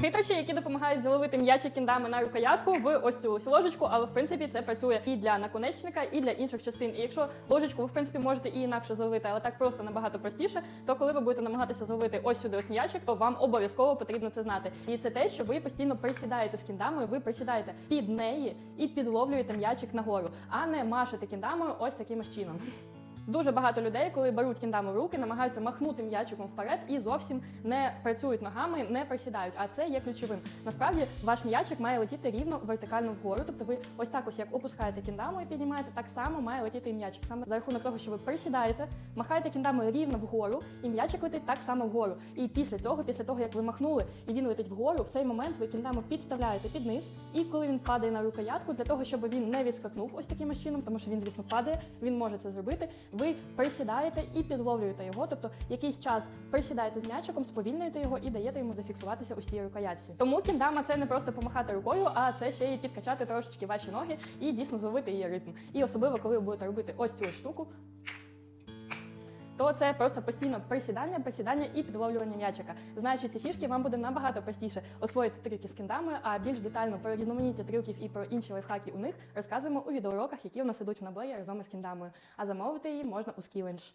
Хитрощі, які допомагають заловити м'ячі кіндами на рукоятку в ось цю ложечку, але в принципі це працює і для наконечника, і для інших частин. І якщо ложечку ви в принципі можете і інакше зловити, але так просто набагато простіше, то коли ви будете намагатися зловити ось сюди ось м'ячик, то вам обов'язково потрібно це знати. І це те, що ви постійно присідаєте з кіндамою, ви присідаєте під неї і підловлюєте м'ячик нагору, а не машете кіндамою ось таким чином. Дуже багато людей, коли беруть кіндаму в руки, намагаються махнути м'ячиком вперед і зовсім не працюють ногами, не присідають. А це є ключовим. Насправді ваш м'ячик має летіти рівно вертикально вгору. Тобто ви ось так ось як опускаєте кіндаму і піднімаєте, так само має летіти і м'ячик. Саме за рахунок того, що ви присідаєте, махаєте кіндамою рівно вгору, і м'ячик летить так само вгору. І після цього, після того як ви махнули і він летить вгору, в цей момент ви кіндаму підставляєте під низ. І коли він падає на рукоятку, для того, щоб він не відскакнув ось таким чином, тому що він, звісно, падає, він може це зробити. Ви присідаєте і підловлюєте його, тобто якийсь час присідаєте з м'ячиком, сповільнюєте його і даєте йому зафіксуватися у цій рукоятці. Тому кіндама це не просто помахати рукою, а це ще й підкачати трошечки ваші ноги і дійсно зловити її ритм. І особливо, коли ви будете робити ось цю штуку. То це просто постійно присідання, присідання і підловлювання м'ячика. Знаючи ці фішки, вам буде набагато простіше освоїти трюки з кіндами, а більш детально про різноманіття трюків і про інші лайфхаки у них розказуємо у відеоуроках, які у нас ідуть в наблеї разом із кіндамою. А замовити її можна у Skillenge.